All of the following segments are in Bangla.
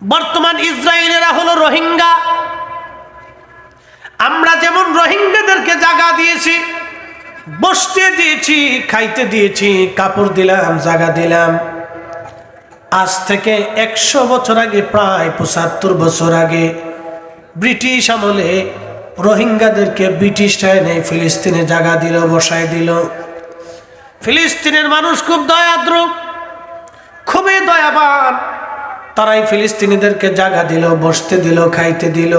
বর্তমান ইসরায়েলেরা হলো রোহিঙ্গা। আমরা যেমন রোহিঙ্গাদেরকে জায়গা দিয়েছি, বসতে দিয়েছি, খাইতে দিয়েছি, কাপড় দিলাম জায়গা দিলাম। আজ থেকে একশো বছর আগে, প্রায় পঁচাত্তর বছর আগে, ব্রিটিশ আমলে রোহিঙ্গাদেরকে ব্রিটিশরা এনে ফিলিস্তিনে জায়গা দিল, বসায় দিল। ফিলিস্তিনের মানুষ খুব দয়াদ্র, খুবই দয়াবান। তারাই ফিলিস্তিনিদেরকে জাগা দিল, বসতে দিল, খাইতে দিল,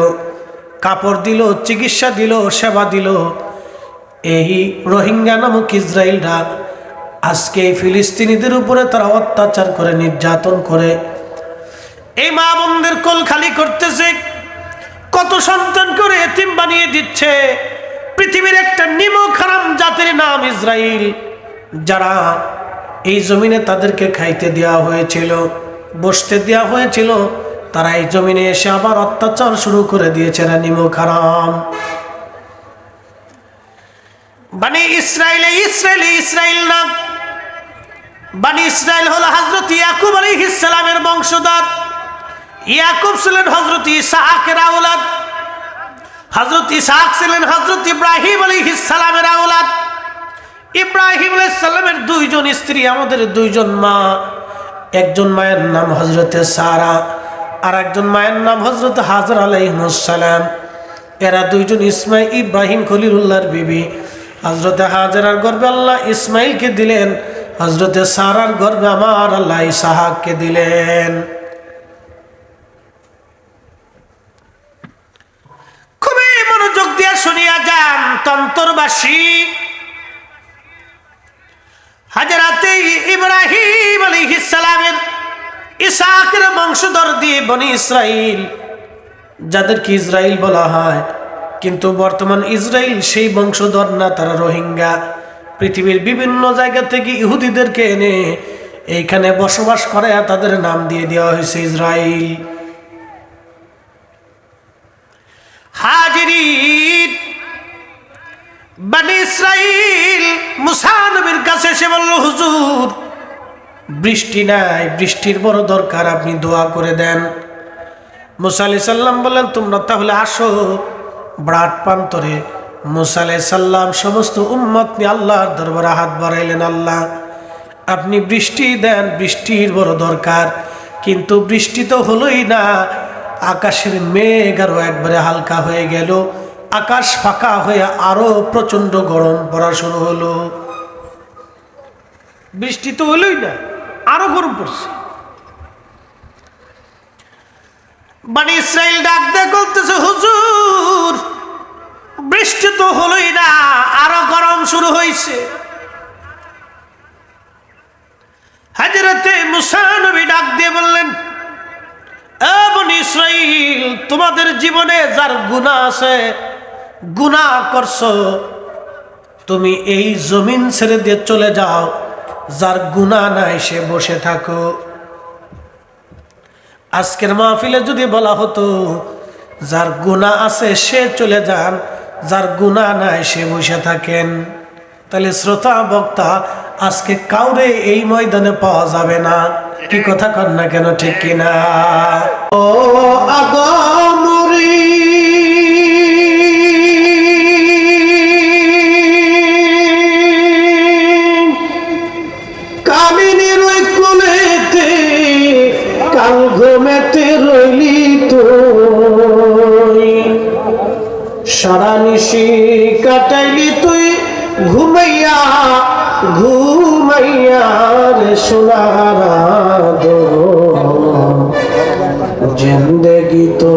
কাপড় দিল, চিকিৎসা দিল, সেবা দিল। এই রোহিঙ্গা নামক ইসরায়েলরা আজকে এই ফিলিস্তিনিদের উপরে তারা অত্যাচার করে, নির্যাতন করে। এই মা বোনদের কোল খালি করতেছে। কত সন্তান করে এতিম বানিয়ে দিচ্ছে। পৃথিবীর একটা নিমক হারাম জাতির নাম ইসরায়েল, যারা এই জমিনে তাদেরকে খাইতে দেওয়া হয়েছিল। বসতে দেওয়া হয়েছিল, তারা এই জমিনে এসে আবার অত্যাচার শুরু করে দিয়েছে না নিমক হারাম বানি ইসরায়েলে নাম বানি ইসরায়েল হলো হজরত ইয়াকুব আলী ইসলামের বংশধর। ইয়াকুব ছিলেন হজরত আওলাদ। হজরত ইসাহাক ছিলেন হজরত ইব্রাহিম আলী ইসলামের আওলাদ। ইব্রাহিম আলাইসাল্লামের দুইজন স্ত্রী, আমাদের দুইজন মা। একজন মায়ের নাম হজরতে সারা আর একজন মায়ের নাম হজরত হাজর আলাইসালাম এরা দুইজন ইসমাইল ইব্রাহিম খলিলুল্লাহর বিবি। হজরতে হাজারার গর্বে আল্লাহ ইসমাইলকে দিলেন হজরতে সারার গর্বে আমার আল্লাহ ইসাহাককে দিলেন। খুবই মনোযোগ দিয়ে শুনিয়া যান তন্তরবাসী। হাজারাতে ইব্রাহিম আলাইহিসসালামের ইসাকের বংশধর দিয়ে বনি ইসরাইল, যাদেরকে ইসরাইল বলা হয়। কিন্তু বর্তমান ইসরাইল সেই বংশধর না, তারা রোহিঙ্গা। পৃথিবীর বিভিন্ন জায়গা থেকে ইহুদিদেরকে এনে এইখানে বসবাস করে, তাদের নাম দিয়ে দেওয়া হয়েছে ইসরাইল। হাজিরিন বানি ইসরাইল, মুসা নবীর কাছে এসে বলল, হুজুর, বৃষ্টি নাই, বৃষ্টির বড় দরকার, আপনি দোয়া করে দেন। মুসা আলি সাল্লাম বললেন, তোমরা তাহলে আসো ব্রাট প্রান্তরে মুসা আলাই সাল্লাম সমস্ত উম্মত নিয়ে আল্লাহর দরবারে হাত বাড়াইলেন, আল্লাহ, আপনি বৃষ্টি দেন, বৃষ্টির বড় দরকার, কিন্তু বৃষ্টি তো হলোই না, আকাশের মেঘ আরও একবারে হালকা হয়ে গেল। আকাশ ফাঁকা হয়ে আরও প্রচণ্ড গরম পড়া শুরু হলো। বৃষ্টি তো হলোই না, আরও গরম পড়ছে। মানে ইসরায়েল ডাক দেয় বলতেছে, হুজুর, বৃষ্টি তো হলোই না, আরও গরম শুরু হয়েছে। হাজরতে মুসানবী ডাক দিয়ে বললেন ইসরাইল, তোমাদের জীবনে যার গুণা আছে গুণা করছ, তুমি এই জমিন ছেড়ে দিয়ে চলে যাও, যার গুণা নাই, সে বসে থাকো। আজকের মাহফিলে যদি বলা হতো, যার গুণা আছে, সে চলে যান, যার গুণা নাই, সে বসে থাকেন। তাহলে শ্রোতা, বক্তা, আজকে কাউরে এই ময়দানে পাওয়া যাবে না। কি কথা কর না কেন, ঠিক কিনা? ও আগমরি ঘুমাইয়া ঘুমাইয়া রে সোনারা দো জিন্দগি তো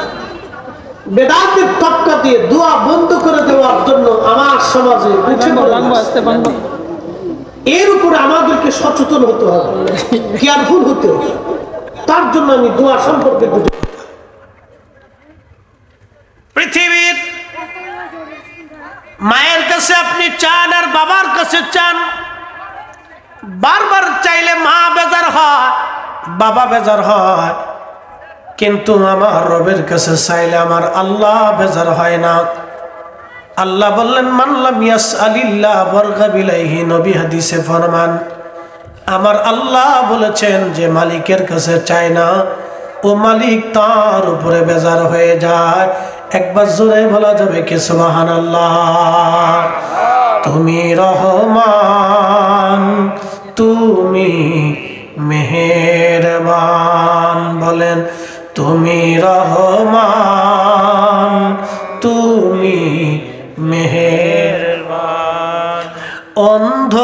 বেদাতের তক্কা দিয়ে দোয়া বন্ধ করে দেওয়ার জন্য আমার সমাজে লাগছে। এর উপরে আমাদেরকে সচেতন হতে হবে। কেয়ারফুল হতে হবে। তার জন্য আমি দোয়া সম্পর্কে পৃথিবীর মায়ের কাছে আপনি চান আর বাবার কাছে চান। বারবার চাইলে মা বেজার হয় বাবা বেজার হয়। কিন্তু আমার রবের কাছে চাইলে আমার আল্লাহ বেজার হয় না। আল্লাহ বললেন মানলাম ইয়াস আলিল্লাহ বরগাবিলাইহি নবী হাদিসে ফরমান, আমার আল্লাহ বলেছেন যে মালিকের কাছে চায় না, ও মালিক তার উপরে বেজার হয়ে যায়। একবার জোরে বলা যাবে কে সুবাহান আল্লাহ তুমি রহমান, তুমি মেহেরবান, বলেন। তুমি রহমান তুমি মেহেরবান। অন্ধ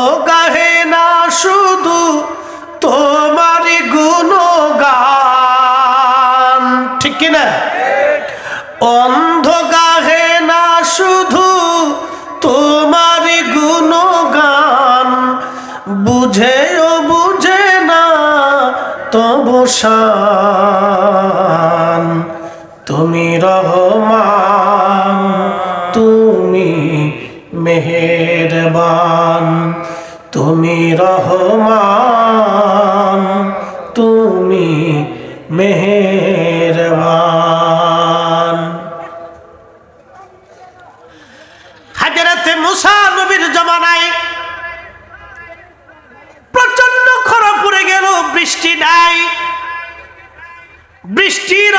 তবু শান তুমি রহমান তুমি মেহেরবান। তুমি রহমান তুমি মেহেরবান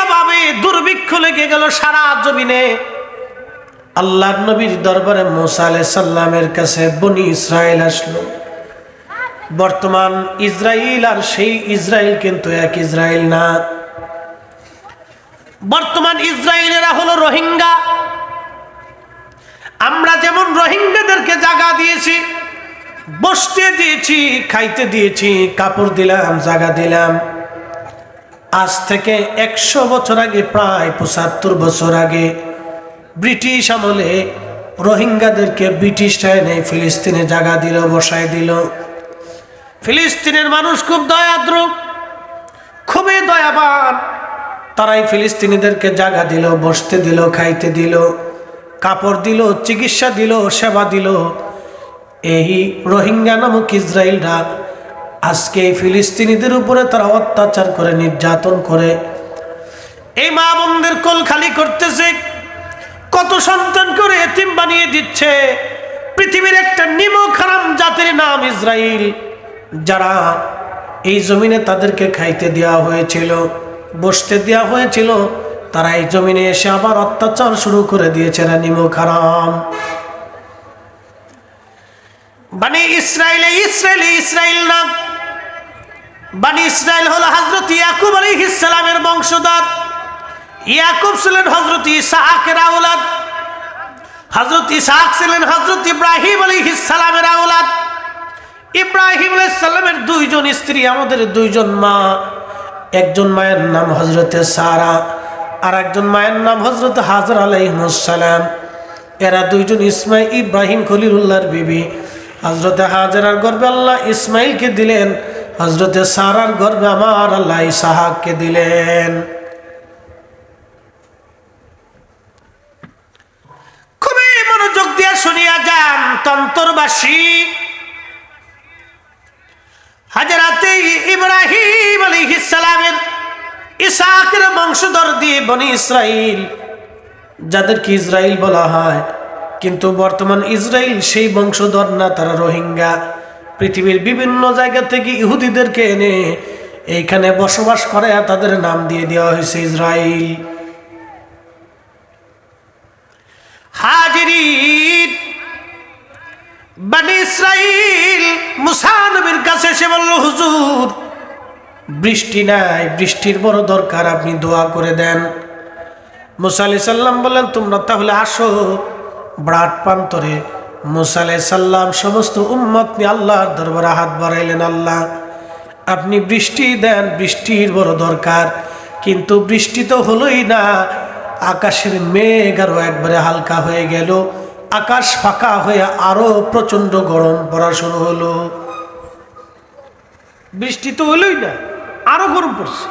অভাবে দুর্ভিক্ষ লেগে গেল সারা জমিনে। আল্লাহ নবীর দরবারে মোসা সাল্লামের কাছে বনি ইসরায়েল আসলো। বর্তমান ইসরায়েল আর সেই ইসরায়েল কিন্তু এক ইসরায়েল না। বর্তমান ইসরায়েলেরা হলো রোহিঙ্গা। আমরা যেমন রোহিঙ্গাদেরকে জায়গা দিয়েছি, বসতে দিয়েছি, খাইতে দিয়েছি, কাপড় দিলাম জায়গা দিলাম। আজ থেকে একশো বছর আগে, প্রায় পঁচাত্তর বছর আগে, ব্রিটিশ আমলে রোহিঙ্গাদেরকে ব্রিটিশরা এনে ফিলিস্তিনে জায়গা দিল, বসায় দিল। ফিলিস্তিনের মানুষ খুব দয়াদ্র, খুবই দয়াবান। তারাই ফিলিস্তিনিদেরকে জায়গা দিল, বসতে দিল, খাইতে দিল, কাপড় দিল, চিকিৎসা দিল, সেবা দিল। এই রোহিঙ্গা নামক ইসরায়েলরা আজকে এই ফিলিস্তিনিদের উপরে তারা অত্যাচার করে, নির্যাতন করে। এই মা বোনদের কোল খালি করতেছে। কত সন্তান করে এতিম বানিয়ে দিচ্ছে। পৃথিবীর একটা নিমক হারাম জাতির নাম ইসরায়েল যারা এই জমিনে তাদেরকে খাইতে দেওয়া হয়েছিল, বসতে দেওয়া হয়েছিল। তারা এই জমিনে এসে আবার অত্যাচার শুরু করে দিয়েছে এরা নিমক হারাম বানি ইসরায়েলে ইসরায়েলে ইসরায়েল নাম বানি ইসরায়েল হলো হজরত ইয়াকুব আলী ইসলামের বংশধর। ইয়াকুব ছিলেন হজরত ইসাহাকের আউলাদ হজরত ইসাহাক ছিলেন হজরত ইব্রাহিম আলী ইসলামের আউলাদ ইব্রাহিম আলাইসাল্লামের দুইজন স্ত্রী, আমাদের দুইজন মা। একজন মায়ের নাম হজরতে সারা আর একজন মায়ের নাম হজরত হাজর আলাইসালাম এরা দুইজন ইসমাইল, ইব্রাহিম খলিলুল্লাহর বিবি। হজরতে হাজারার গর্বে আল্লাহ ইসমাইলকে দিলেন। হজরতে সারার গর্বে আমার আল্লাহ ইসাহাককে দিলেন। খুবই মনোযোগ দিয়ে শুনিয়া যান তন্তরবাসী। হাজারাতে ইব্রাহিম আলী ইসালামের ইসাকের বংশধর দিয়ে বনি ইসরাইল, যাদেরকে ইসরায়েল বলা হয়, কিন্তু বর্তমান ইসরায়েল সেই বংশধর না, তারা রোহিঙ্গা। পৃথিবীর বিভিন্ন জায়গা থেকে ইহুদিদেরকে এনে এইখানে বসবাস করে, তাদের নাম দিয়ে দেওয়া হয়েছে ইসরায়েল হাজিরিন, বানি ইসরাইল, মুসা নবীর কাছে এসে বলল, হুজুর, বৃষ্টি নাই, বৃষ্টির বড় দরকার, আপনি দোয়া করে দেন। মুসা আলি সাল্লাম বললেন, তোমরা তাহলে আসো ব্রাট প্রান্তরে মুসা আলাই সাল্লাম সমস্ত উম্মত নিয়ে আল্লাহর দরবারে হাত বাড়াইলেন আল্লাহ। আপনি বৃষ্টি দেন, বৃষ্টির বড় দরকার, কিন্তু বৃষ্টি তো হলোই না। আকাশের মেঘ আরও একবারে হালকা হয়ে গেল। আকাশ ফাঁকা হয়ে আরও প্রচণ্ড গরম পড়া শুরু হলো। বৃষ্টি তো হলোই না, আরও গরম পড়ছে।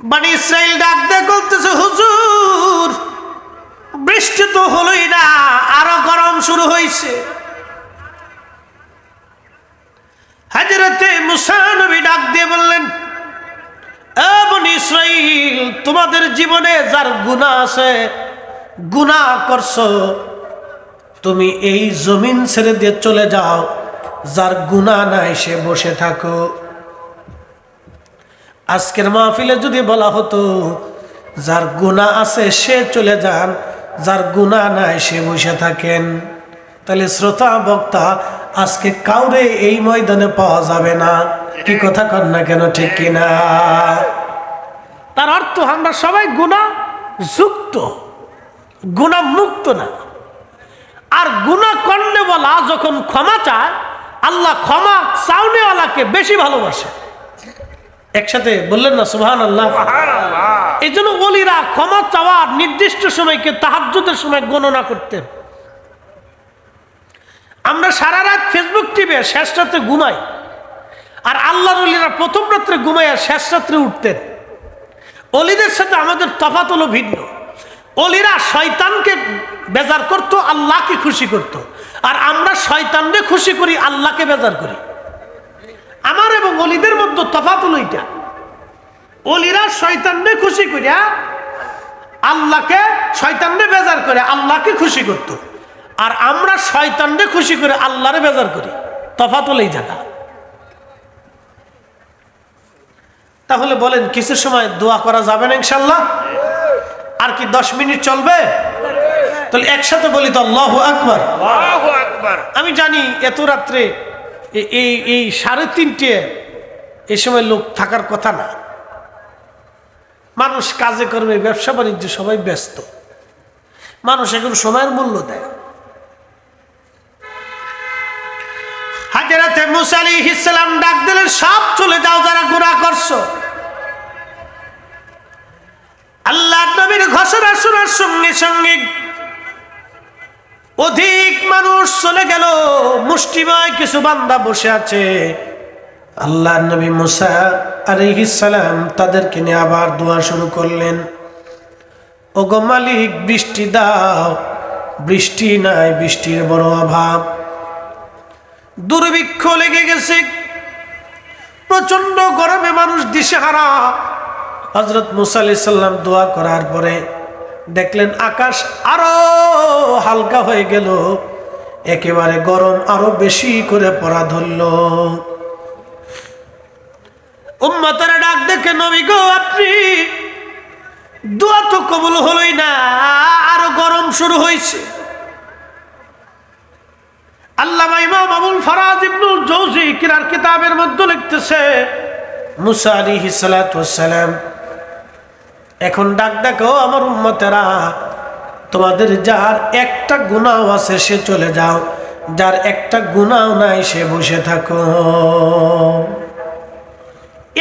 বানি ইসরায়েল ডাক দেয় বলতেছে হুজুর বৃষ্টি তো হলোই না, আরও গরম শুরু হয়েছে হাজরতে মুসানবী ডাক দিয়ে বললেন তোমাদের জীবনে যার গুণা আছে গুণা করছ। তুমি এই জমিন ছেড়ে দিয়ে চলে যাও, যার গুণা নাই, সে বসে থাকো। আজকের মাহফিলে যদি বলা হতো, যার গুণা আছে, সে চলে যান। যার গুণা নাই, সে বসে থাকেন। তাহলে শ্রোতা, বক্তা, আজকে কাউরে এই ময়দানে পাওয়া যাবে না। কি কথা কর না কেন, ঠিক কিনা তার অর্থ আমরা সবাই গুণা যুক্ত গুণা মুক্ত না। আর গুণা কন্যে বলা, যখন ক্ষমা চায়, আল্লাহ ক্ষমা চাউনেওয়ালাকে বেশি ভালোবাসে। একসাথে বললেন না সুহান আল্লাহ এই জন্য অলিরা ক্ষমা চাওয়ার নির্দিষ্ট সময়কে তাহাজ্যদের সময় গণনা করতেন। আমরা সারা রাত ফেসবুক টিপে শেষ রাত্রে ঘুমাই। আর আল্লাহর অলিরা প্রথম রাত্রে ঘুমাইয়া শেষ রাত্রে উঠতেন। অলিদের সাথে আমাদের তফাত হলো ভিন্ন। অলিরা শয়তানকে বেজার করত আল্লাহকে খুশি করত। আর আমরা শয়তানকে খুশি করি আল্লাহকে বেজার করি। আমার এবং অলিদের মধ্যে তফাত হলো এটা অলিরা শয়তানকে খুশি করিয়া আল্লাহকে শয়তানকে বেজার করে আল্লাহকে খুশি করত। আর আমরা শয়তানকে খুশি করে আল্লাহরে বেজার করি। তফাত হলো এই জায়গা। তাহলে বলেন কিছু সময় দোয়া করা যাবে না ইনশাল্লাহ? আর কি দশ মিনিট চলবে? তাহলে একসাথে বলি তো আল্লাহ আকবর। আমি জানি এত রাত্রে এই এই সাড়ে তিনটে এই সময় লোক থাকার কথা না। মানুষ কাজে কর্মে, ব্যবসা বাণিজ্য সবাই ব্যস্ত। মানুষ এখন সময়ের মূল্য দেয়। হাজারাতে মুসালি ইসলাম ডাক দিলেন, সব চলে যাও যারা গুণা করছ। আল্লাহ নবীর ঘোষণা শোনার সঙ্গে সঙ্গে অধিক মানুষ চলে গেল মুষ্টিময় কিছু বান্দা বসে আছে। আল্লাহ নবী মুসা সালাম তাদেরকে নিয়ে আবার দোয়া শুরু করলেন। ওগো মালিক, বৃষ্টি দাও। বৃষ্টি নাই, বৃষ্টির বড় অভাব। দুর্ভিক্ষ লেগে গেছে। প্রচণ্ড গরমে মানুষ দিশেহারা। হজরত মুসা আলি সাল্লাম দোয়া করার পরে দেখলেন আকাশ আরও হালকা হয়ে গেল। একেবারে গরম আরও বেশি করে পড়া ধরল। উম্মতারা ডাক দেখে, নবী গো, আপনি দোয়া তো কবুল হলোই না, আরও গরম শুরু হয়েছে। আল্লামা ইমাম আবুল ফরাজ ইবনুল জৌজি কিরার কিতাবের মধ্যে লিখতেছে, মুসা সালাতু সালাম এখন ডাক ডাকো আমার উম্মতেরা, তোমাদের যার একটা গুণাও আছে সে চলে যাও, যার একটা গুণাও নাই সে বসে থাকো।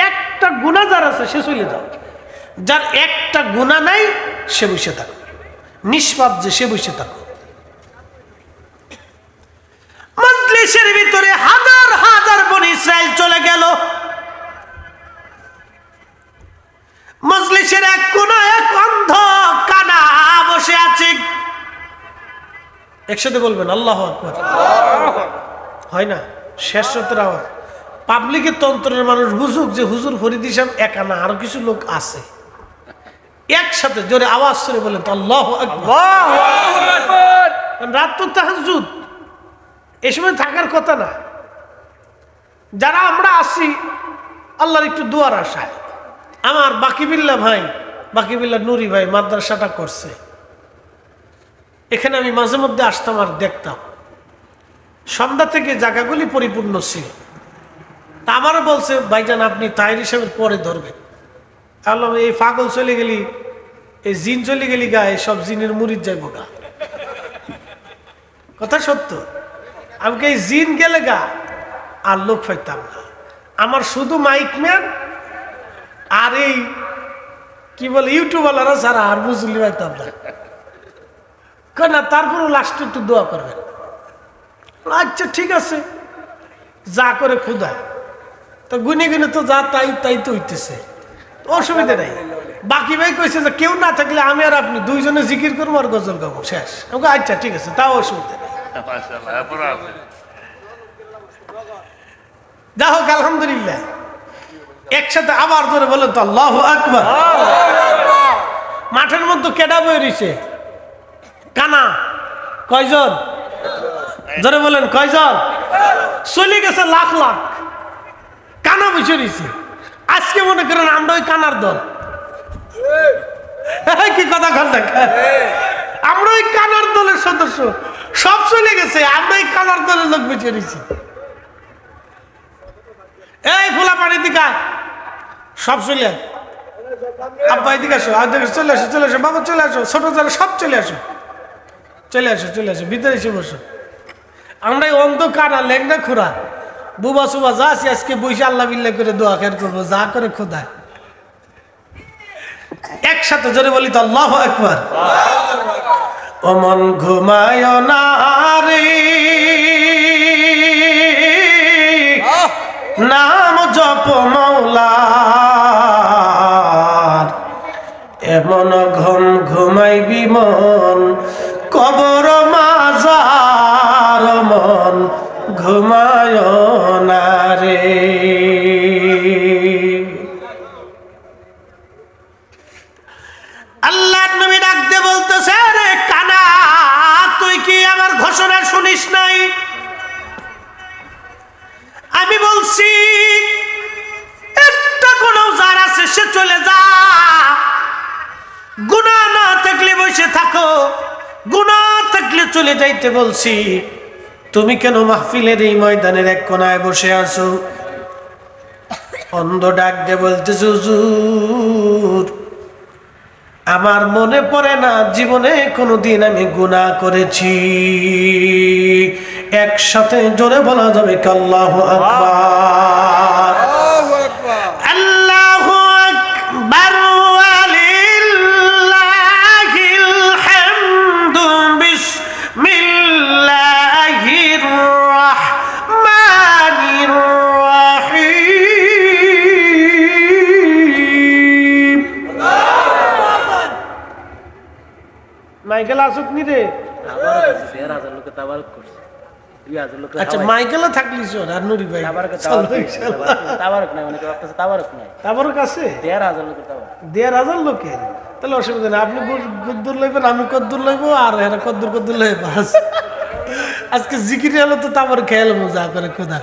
একটা গুণা যার আছে সে চলে যাও, যার একটা গুণা নাই সে বসে থাকো, নিষ্পাপ যে সে বসে থাকো। মজলিসের ভিতরে হাজার হাজার বন ইসরায়েল চলে গেল। একসাথে বলবেন, আল্লাহ আকবার। হয় না? শেষ রাতের আওয়াজ। পাবলিকের তন্ত্রের মানুষ বুঝুক যে হুজুর ফরিদ ইসলাম একা না, আরও কিছু লোক আছে। একসাথে জোরে আওয়াজ করে বলেন, আল্লাহ রাত তো তাহাজুদ এ সময় থাকার কথা না। যারা আমরা আসি আল্লাহর একটু দুয়ার আশায়। আমার বাকিবিল্লা ভাই, বাকিবিল্লা নুরি ভাই মাদ্রাসাটা করছে। এখানে আমি মাঝে মধ্যে আসতাম আর দেখতাম। সন্ধ্যা থেকে জায়গাগুলি পরিপূর্ণ ছিল। আমারও বলছে, ভাইজান, আপনি তাহির হিসেবে পরে ধরবেন। আল্লাহ, এই পাগল চলে গেলি, এই জিন চলে গেলি গা সব জিনের মুড়ির যাইব গা। কথা সত্য। আমাকে এই জিন গেলে গা? আর লোক পাইতাম না। আমার শুধু মাইক ম্যান আর এই, কি বলে ইউটিউবালারা ছাড়া আর বুঝলি পাইতাম না। না তারপরও লাস্টে একটু দোয়া করবেন। আচ্ছা ঠিক আছে। যা করে ক্ষুদায় তো গুনে গুনে তো যা তাই তাই তো হইতেছে। অসুবিধা নেই। বাকি ভাই কইছে যে কেউ না থাকলে আমি আর আপনি দুইজনে জিকির করব আর গজল গাবো। শেষ। আমাকে আচ্ছা ঠিক আছে তাও অসুবিধা নেই। যা হোক আলহামদুলিল্লাহ। একসাথে আবার ধরে বলেন তো আল্লাহ আকবার। মাঠের মধ্যে কেডা বই রয়েছে কানা। কয়জন? ধরে বলেন, কয়জন? চলে গেছে লাখ লাখ। কানা বসে রয়েছে আজকে মনে করেন আমরা ওই কানার দল। এই কি কথা দেখ। আমরা ওই কানার দলের সদস্য। সব চলে গেছে, আমরা ওই কানার দলের লোক বেঁচে রয়েছি এই ফুলা পানি দিকা সব চলে। আব্বা, এদিকে আসো, আর চলে আসো চলে আসো। বাবা, চলে আসো। ছোট যারা, সব চলে আসো। চলে আসো চলে আসো, ভিতরে এসে বসো। আমরা এই অন্ধকার লেংনা খোরা বুবা সুবা যা আছি আজকে বসে আল্লাহ বিল্লাহ করে দোয়া খের করব, যা করে খোদায় একসাথে জোরে বলি তো, আল্লাহ একবার অমন ঘুমায় না রে। নাম জপ মৌলার। এমন ঘুম ঘুমাইবি মন চলে যাইতে বলছি, তুমি কেন মাহফিলের এই ময়দানের এক কোনায় বসে আছো? অন্ধ ডাক দিয়ে বলতেছে, হুজুর, আমার মনে পড়ে না জীবনে কোনোদিন আমি গুনাহ করেছি। একসাথে জোরে বলা যাবে কাল্লাহ আকবার? রে। আচ্ছা মাইকেলও থাকলিস আর নুরি ভাই? কাছে দেড় হাজার লোকের তাহলে অসুবিধা নেই আপনি কদ্দুর লইবেন আমি কদ্দুর লইব আর এরা কদ্দুর কদ্দুর লইব আজকে জিকিরি হলো তো তারপর খেয়াল মজা করে খোদা।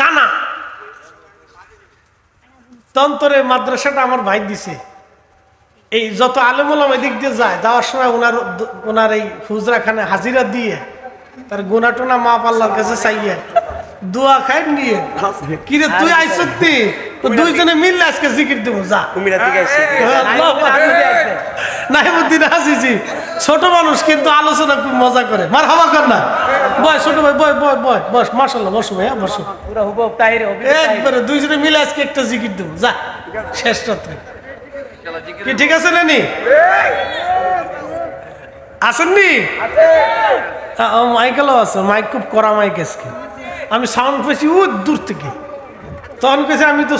কানা। তন্তরে মাদ্রাসাটা আমার ভাই দিছে। এই যত আলমুলাম এদিক দিয়ে যায়, যাওয়ার সময় ওনার ওনার এই হুজরাখানে হাজিরা দিয়ে তার গোনা টোনা মা পাল্লার কাছে চাইয়ে দোয়া খাই নিয়ে। কিরে, তুই আইসত্তি তো দুইজনে মিললে আজকে জিকির দেবো যা। নাহিমুদ্দিন আসিছি ছোট মানুষ কিন্তু আলোচনা খুব মজা করে। মার হাওয়া কর না। বয় ছোট ভাই বয় বয় বয় বস মাসাল্লাহ বসো ভাইয়া বসো। একবারে দুইজনে মিলে আজকে একটা জিকির দেবো যা। শেষ রাত্রে। কি ঠিক আছে নানি? আসেননি? মাইকেলও আছে মাইক খুব করা মাইক আজকে। আমি সাউন্ড পেয়েছি ও দূর থেকে। তখন কেছে আমি তো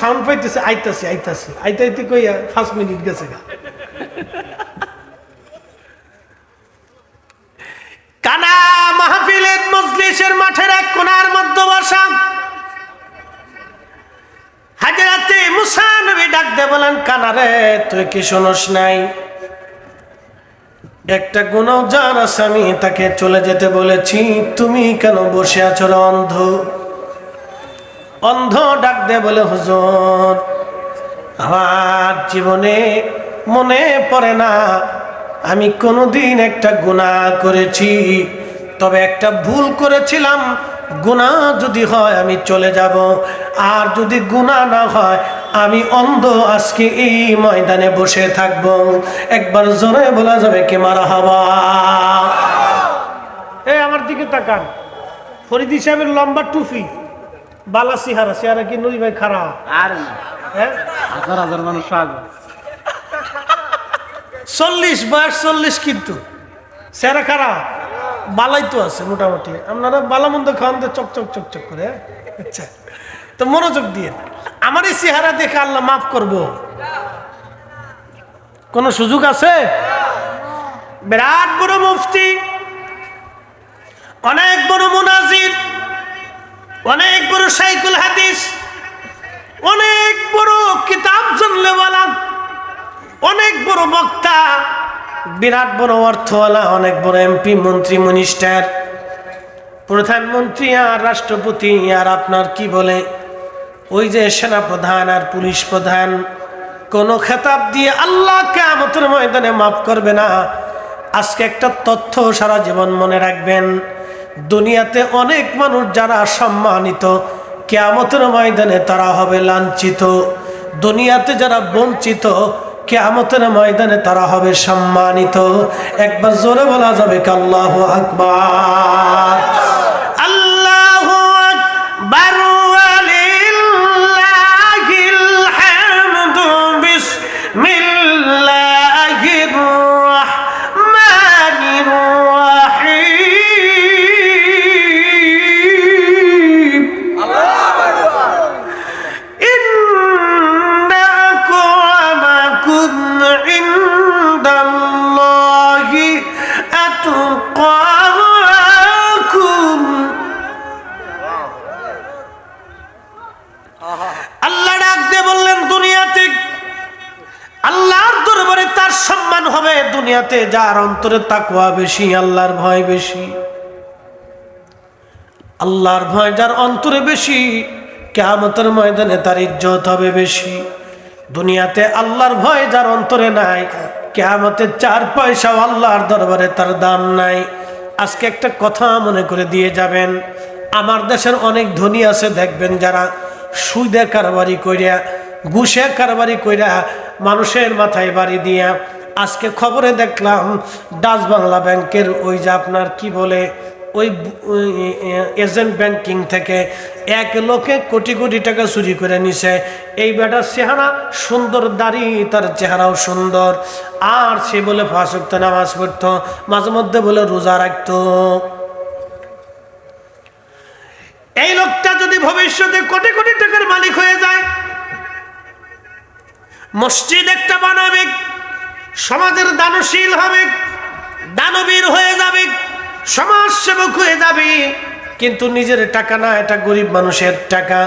সাউন্ড পাইতেছি, আইতাছি আইতাছি। আইতে আইতে কই পাঁচ মিনিট গেছে গা। কানা মাহফিলের মাঠের এক কোনার মধ্যে মুসা নবী ডাক দে বলেন কানারে তুই কি শুনস নাই? একটা গুণাও যার আছে, আমি তাকে চলে যেতে বলেছি। তুমি কেন বসে আছো অন্ধ? অন্ধ ডাক দে বলে, হুজুর, আমার জীবনে মনে পড়ে না, আমি কোনোদিন একটা গুনাহ করেছি, তবে একটা ভুল করেছিলাম। গুনাহ যদি হয়, আমি চলে যাব। আর যদি গুনাহ না হয়, আমি অন্ধ আজকে এই ময়দানে বসে থাকব। একবার জোরে বলা যাবে কে মারা হওয়া? এই আমার দিকে তাকান। ফরিদি সাহেবের লম্বা টুপি। বালা সিহারা সিহারা কি নুই ভাই খারাপ আর হ্যাঁ? হাজার হাজার মানুষ চল্লিশ বয়স চল্লিশ কিন্তু। সেরা খারাপ বালাই তো আছে মোটামুটি। আপনারা বালামন্দ তো চক চক চক চক করে? আচ্ছা তো মনোযোগ দিয়ে। আমার এই চেহারা দেখে আল্লাহ মাফ করব। কোনো সুযোগ আছে? বিরাট বড় মুফতি অনেক বড় মুনাজির। অনেক বড় সাইকুল হাদিস, অনেক বড় কিতাব জানলেওয়ালা অনেক বড় বক্তা, বিরাট বড় অর্থওয়ালা, অনেক বড় এমপি, মন্ত্রী, মিনিস্টার, প্রধানমন্ত্রী আর রাষ্ট্রপতি, আর আপনার কি বলে? ওই যে সেনা প্রধান আর পুলিশ প্রধান, কোন খেতাব দিয়ে আল্লাহ কেমতের ময়দানে মাফ করবে না। আজকে একটা তথ্য সারা জীবন মনে রাখবেন। দুনিয়াতে অনেক মানুষ যারা সম্মানিত, কেয়ামতের ময়দানে তারা হবে লাঞ্ছিত। দুনিয়াতে যারা বঞ্চিত, কেয়ামতের ময়দানে তারা হবে সম্মানিত। একবার জোরে বলা যাবে কাল্লাহ আকবার। যার অন্তরে তাকওয়া বেশি, আল্লাহর ভয় বেশি। আল্লাহর ভয় যার অন্তরে বেশি, কেয়ামতের ময়দানে তার ইজ্জত হবে বেশি। দুনিয়াতে আল্লাহর ভয় যার অন্তরে নাই, কেয়ামতের চার পয়সাও আল্লাহর দরবারে তার দাম নাই। আজকে একটা কথা মনে করে দিয়ে যাবেন, আমার দেশের অনেক ধনী আছে, দেখবেন যারা সুদে কারবারি কইরা, ঘুষে কারবারি কইরা মানুষের মাথায় বাড়ি দিয়া আজকে খবরে দেখলাম ডাচ বাংলা ব্যাংকের ওই যে আপনার কি বলে, ওই এজেন্ট ব্যাংকিং থেকে এক লোকে কোটি কোটি টাকা চুরি করে নিছে। এই বেটার চেহারা সুন্দর, দাড়ি তার চেহারাও সুন্দর। আর সে বলে ফাঁসক্ত নামাজ পড়তো, মাঝে মধ্যে বলে রোজা রাখতো। এই লোকটা যদি ভবিষ্যতে কোটি কোটি টাকার মালিক হয়ে যায়, মসজিদ একটা বানাবে সমাজের দানশীল হবে, দানবীর হয়ে যাবে সমাজ সেবক হয়ে যাবে। কিন্তু নিজের টাকা না, এটা গরিব মানুষের টাকা।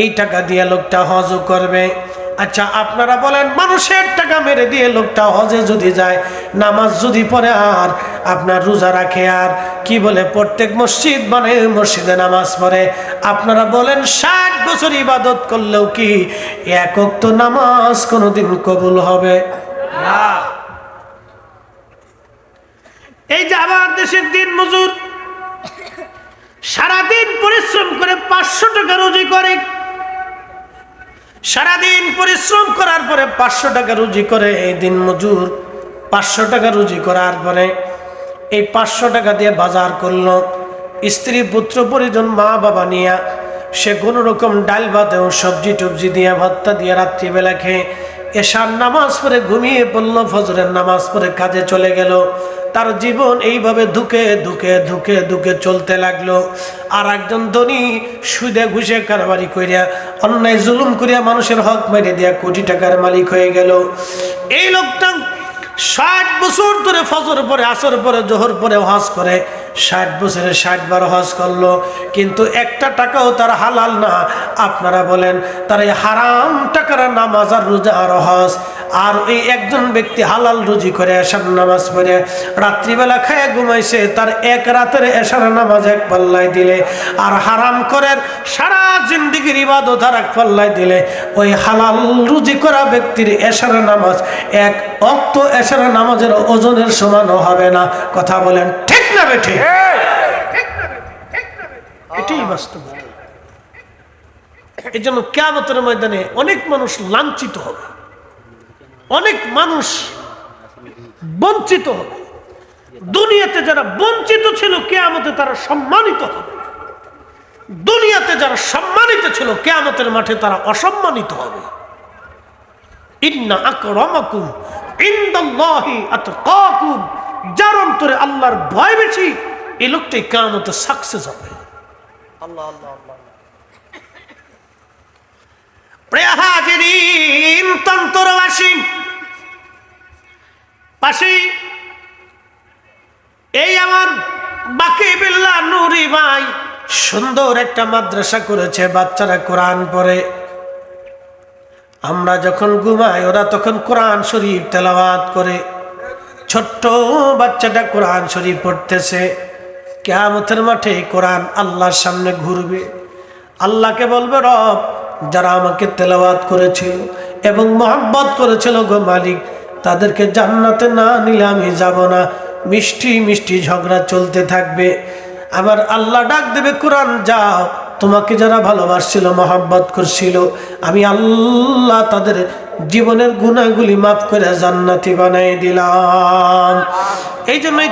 এই টাকা দিয়ে লোকটা হজও করবে। আচ্ছা আপনারা বলেন, মানুষের টাকা মেরে দিয়ে লোকটা হজে যদি যায়, নামাজ যদি পড়ে আর আপনার রোজা রাখে আর কি বলে, প্রত্যেক মসজিদ মানে মসজিদে নামাজ পড়ে। আপনারা বলেন, ষাট বছর ইবাদত করলেও কি একক তো নামাজ কোনোদিন কবুল হবে? এই যে আমার দেশের দিন মজুর, সারাদিন পরিশ্রম করে পাঁচশো টাকা রুজি করে। সারাদিন পরিশ্রম করার পরে পাঁচশো টাকা রুজি করে এই দিন মজুর, পাঁচশো টাকা রুজি করার পরে এই পাঁচশো টাকা দিয়ে বাজার করল। স্ত্রী, পুত্র, পরিজন, মা, বাবা নিয়ে সে কোনো রকম ডাল ভাতেও সবজি টবজি দিয়ে ভত্তা দিয়ে রাত্রিবেলা খেয়ে এশার নামাজ পরে ঘুমিয়ে পড়ল ফজরের নামাজ পরে কাজে চলে গেল। তার জীবন এইভাবে ধুকে ধুকে ধুকে ধুকে চলতে লাগল। আর একজন ধনী সুদে ঘুষে কারবারি করিয়া অন্যায় জুলুম করিয়া মানুষের হক মেরে দিয়া কোটি টাকার মালিক হয়ে গেল। এই লোকটা ষাট বছর ধরে ফজর পরে, আসর পরে, জোহর পরে হজ করে। ষাট বছরে ষাট বার হজ করল, কিন্তু একটা টাকাও তার হালাল না। আপনারা বলেন, তার এই হারাম টাকার নামাজ আর রোজা আর হজ আর এই একজন ব্যক্তি হালাল রুজি করে এসার নামাজ পড়ে, রাত্রিবেলা খায় ঘুমাইছে, তার এক রাতের এসার নামাজ এক পাল্লায় দিলে, আর হারাম করে সারা জিন্দিগির ইবাদত আর এক পাল্লায় দিলে, ওই হালাল রুজি করা ব্যক্তির এসার নামাজ এক অক্ত এসার নামাজের ওজনের সমানও হবে না। কথা বলেন, ঠিক না বেঠে এটাই বাস্তব। এই জন্য কেয়ামতের ময়দানে অনেক মানুষ লাঞ্ছিত হবে। অনেক মানুষ বঞ্চিত হবে। দুনিয়াতে যারা বঞ্চিত ছিল, কেয়ামতে তারা সম্মানিত হবে। দুনিয়াতে যারা সম্মানিত ছিল, কেয়ামতের মাঠে তারা অসম্মানিত হবে। যার অন্তরে আল্লাহর ভয় বেশি, এই লোকটাই কেয়ামতে সাকসেস হবে। আল্লাহ আল্লাহ আল্লাহ। পাশেই এই আমার বাকি নুরি ভাই সুন্দর একটা মাদ্রাসা করেছে, বাচ্চারা কোরআন পড়ে। আমরা যখন ঘুমাই, ওরা তখন কোরআন শরীফ তেলাওয়াত করে। ছোট্ট বাচ্চাটা কোরআন শরীফ পড়তেছে। কেয়ামতের মাঠে কোরআন আল্লাহর সামনে ঘুরবে। আল্লাহকে বলবে, রব যারা আমাকে তেলাওয়াত করেছিল এবং মোহাম্মত করেছিল গো মালিক, তাদেরকে জান্নাতে না নিলে আমি যাব না। মিষ্টি মিষ্টি ঝগড়া চলতে থাকবে। আবার আল্লাহ ডাক দেবে, কোরআন যাও। তোমাকে যারা ভালোবাসছিল, মহাব্বত করছিল, আমি আল্লাহ তাদের জীবনের গুণাগুলি মাফ করে জান্নাতি বানাই দিলাম। এই জন্যই